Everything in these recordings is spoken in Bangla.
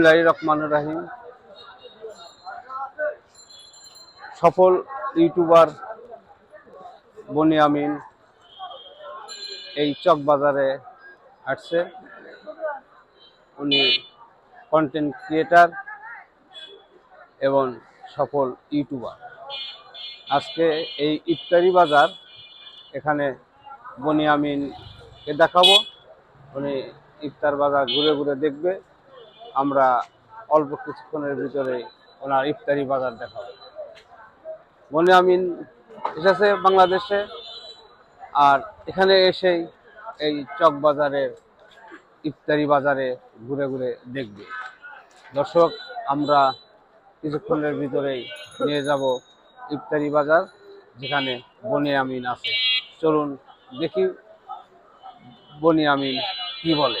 বিসমিল্লাহির রহমানুর রাহিম। সফল ইউটিউবার বনিয়ামিন এই চক বাজারে আসছে। উনি কন্টেন্ট ক্রিয়েটার এবং সফল ইউটিউবার। আজকে এই ইফতারি বাজার এখানে বনিয়ামিনকে দেখাবো। উনি ইফতার বাজার ঘুরে ঘুরে দেখবে। আমরা অল্প কিছুক্ষণের ভিতরে ওনার ইফতারি বাজার দেখাবো। মনে আমিন এসেছে বাংলাদেশে আর এখানে এসেই এই চক বাজারের ইফতারি বাজারে ঘুরে ঘুরে দেখবে। দর্শক, আমরা কিছুক্ষণের ভিতরেই নিয়ে যাব ইফতারি বাজার যেখানে বনি আমিন আছে। চলুন দেখি বনি আমিন কি বলে।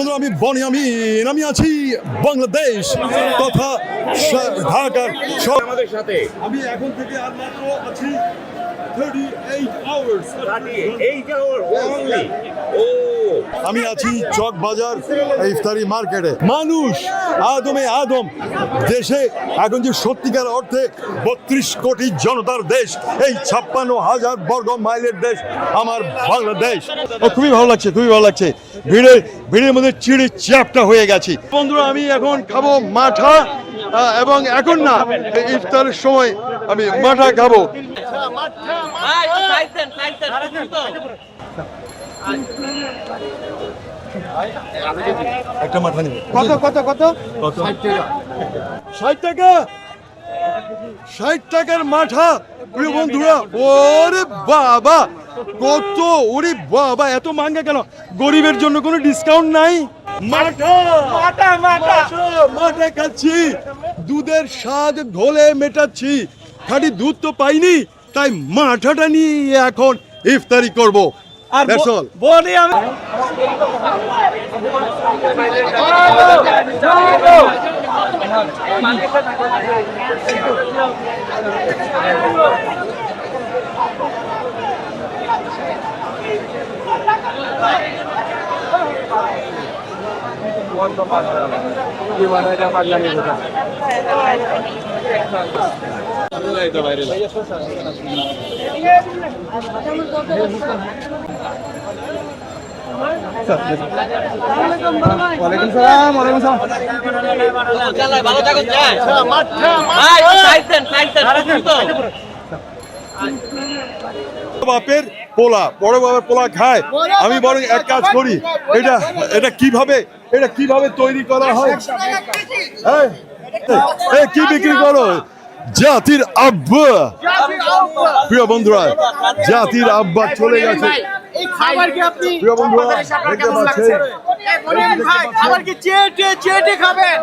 বন্ধুরা আমি বনি আমি আমি আছি বাংলাদেশ তথা ঢাকার আমাদের সাথে আমি এখন থেকে আর মাত্র আছি 38 hours এই যে ওর only। ও আমি আছি চক বাজার ইফতারি মার্কেটে মানুষ আদমে আদম দেশে এখন যে সত্যিকার অর্থে বত্রিশ কোটি জনতার দেশ এই ছাপ্পান্ন হাজার বর্গ মাইলের দেশ আমার বাংলাদেশ ও খুবই ভালো লাগছে খুবই ভালো লাগছে ভিড়ে ভিড়ের মধ্যে চিড়ে চ্যাপটা হয়ে গেছি বন্ধুরা আমি এখন খাব মাঠা এবং এখন না ইফতারের সময় আমি মাঠা খাব একটা মাঠা নেবে। কত কত কত? ষাট টাকা। ষাট টাকার মাঠা? প্রিয় বন্ধুরা ওরে বাবা! কত? ওরে বাবা! এত মাঙ্গা কেন? গরিবের জন্য কোনো ডিসকাউন্ট নাই? মাঠা! মাঠা মাঠা। মাঠা খাচ্ছি। দুধের স্বাদ ঘোলে মেটাচ্ছি। খাঁটি দুধ তো পাইনি তাই মাঠাটা নিয়ে এখন ইফতারি করব। আর বলি আমি ভালো থাকুন ভাই সাইছেন সাইছেন তো বাপের পোলা বড় বাবার পোলা খায়। আমি বরং এক কাজ করি এটা এটা কীভাবে এটা কীভাবে তৈরি করা হয়? এই, কি বিক্রি করো? জাতির আব্বা। প্রিয় বন্ধুরা জাতির আব্বা চলে গেছে। এই খাবার কি আপনি প্রিয় বন্ধুরা আপনার কেমন লাগছে? এই বলুন ভাই, খাবার কি চেটে চেটে খাবেন?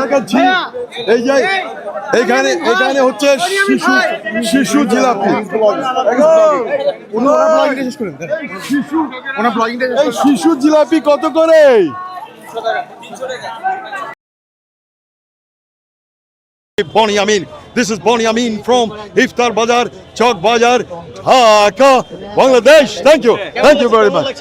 দেখাচ্ছি এই যে এখানে এখানে হচ্ছে শিশু শিশু জিলাপি। শিশু এই শিশু জিলাপি কত করে? Bonnie Amin. This is Bonnie Amin from Iftar Bazar, Chowk Bazar, Dhaka, Bangladesh. Thank you. Thank you very much.